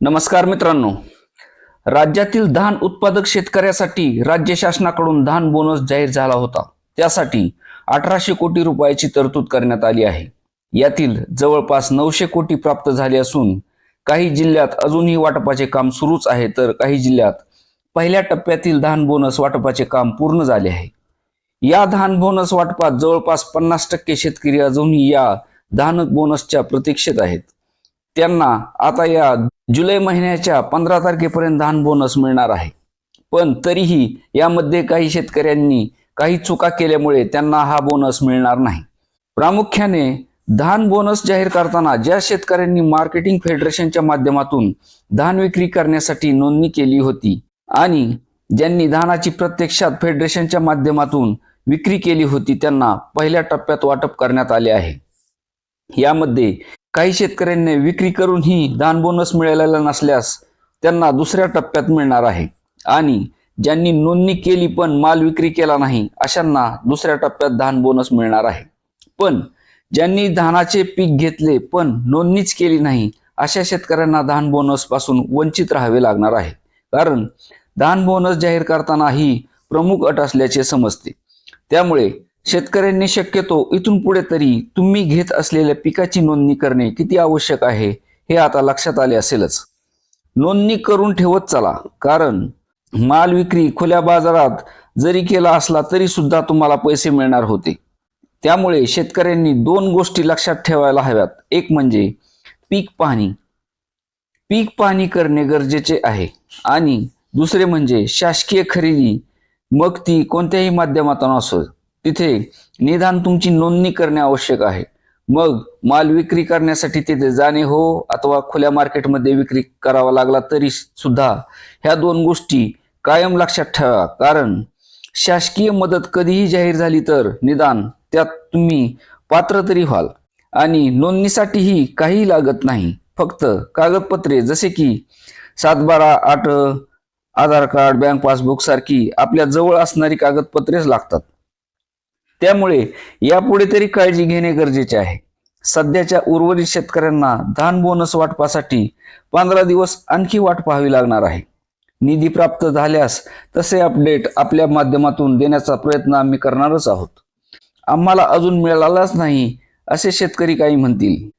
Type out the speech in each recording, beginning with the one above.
नमस्कार मित्रांनो. राज्यातील धान उत्पादक शेतकऱ्यासाठी राज्य शासनाकडून धान बोनस जाहीर झाला होता. त्यासाठी अठराशे कोटी रुपयाची तरतूद करण्यात आली आहे. यातील जवळपास नऊशे कोटी प्राप्त झाले असून काही जिल्ह्यात अजूनही वाटपाचे काम सुरूच आहे तर काही जिल्ह्यात पहिल्या टप्प्यातील धान बोनस वाटपाचे काम पूर्ण झाले आहे. या धान बोनस वाटपात जवळपास पन्नास टक्के शेतकरी अजूनही या धान बोनसच्या प्रतीक्षेत आहेत. त्यांना आता या जुलै महिन्याच्या पंधरा तारखेपर्यंत धान बोनस मिळणार आहे. पण तरीही यामध्ये काही शेतकऱ्यांनी काही चुका केल्यामुळे त्यांना हा बोनस मिळणार नाही. प्रामुख्याने धान बोनस जाहीर करताना ज्या शेतकऱ्यांनी मार्केटिंग फेडरेशनच्या माध्यमातून धान विक्री करण्यासाठी नोंदणी केली होती आणि ज्यांनी धानाची प्रत्यक्षात फेडरेशनच्या माध्यमातून विक्री केली होती त्यांना पहिल्या टप्प्यात वाटप करण्यात आले आहे. यामध्ये काही शेतकऱ्यांनी विक्री करूनही धान बोनस मिळालेला नसल्यास त्यांना दुसऱ्या टप्प्यात मिळणार आहे. आणि ज्यांनी नोंदणी केली पण माल विक्री केला नाही अशांना दुसऱ्या टप्प्यात धान बोनस मिळणार आहे. पण ज्यांनी धानाचे पीक घेतले पण नोंदणीच केली नाही अशा शेतकऱ्यांना धान बोनसपासून वंचित राहावे लागणार आहे. कारण धान बोनस जाहीर करताना ही प्रमुख अट असल्याचे समजते. त्यामुळे शेतकऱ्यांनी शक्यतो इथून पुढे तरी तुम्ही घेत असलेल्या पिकाची नोंदणी करणे किती आवश्यक आहे हे आता लक्षात आले असेलच. नोंदणी करून ठेवत चला कारण माल विक्री खुल्या बाजारात जरी केला असला तरी सुद्धा तुम्हाला पैसे मिळणार होते. त्यामुळे शेतकऱ्यांनी दोन गोष्टी लक्षात ठेवायला हव्यात. एक म्हणजे पीक पाहणी. पीक पाहणी करणे गरजेचे आहे. आणि दुसरे म्हणजे शासकीय खरेदी मग ती कोणत्याही माध्यमातून असो. तिथे निदान तुमची नोंदणी करणे आवश्यक आहे. मग माल विक्री करण्यासाठी तिथे जाणे हो अथवा खुल्या मार्केटमध्ये विक्री करावा लागला तरी सुद्धा ह्या दोन गोष्टी कायम लक्षात ठेवा. कारण शासकीय मदत कधीही जाहीर झाली तर निदान त्यात तुम्ही पात्र तरी व्हाल. आणि नोंदणीसाठीही काही लागत नाही. फक्त कागदपत्रे जसे की सातबारा आठ आधार कार्ड बँक पासबुक सारखी आपल्या जवळ असणारी कागदपत्रेच लागतात. त्यामुळे यापुढे तरी काळजी घेणे गरजेचे आहे. सध्याच्या उर्वरित शेतकऱ्यांना धान बोनस वाटपासाठी पंधरा दिवस आणखी वाट पाहावी लागणार आहे. निधी प्राप्त झाल्यास तसे अपडेट आपल्या माध्यमातून देण्याचा प्रयत्न आम्ही करणारच आहोत. आम्हाला अजून मिळालाच नाही असे शेतकरी काही म्हणतील.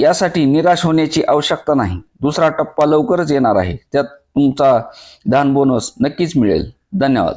यासाठी निराश होण्याची आवश्यकता नाही. दुसरा टप्पा लवकरच येणार आहे. त्यात तुमचा धान बोनस नक्कीच मिळेल. धन्यवाद.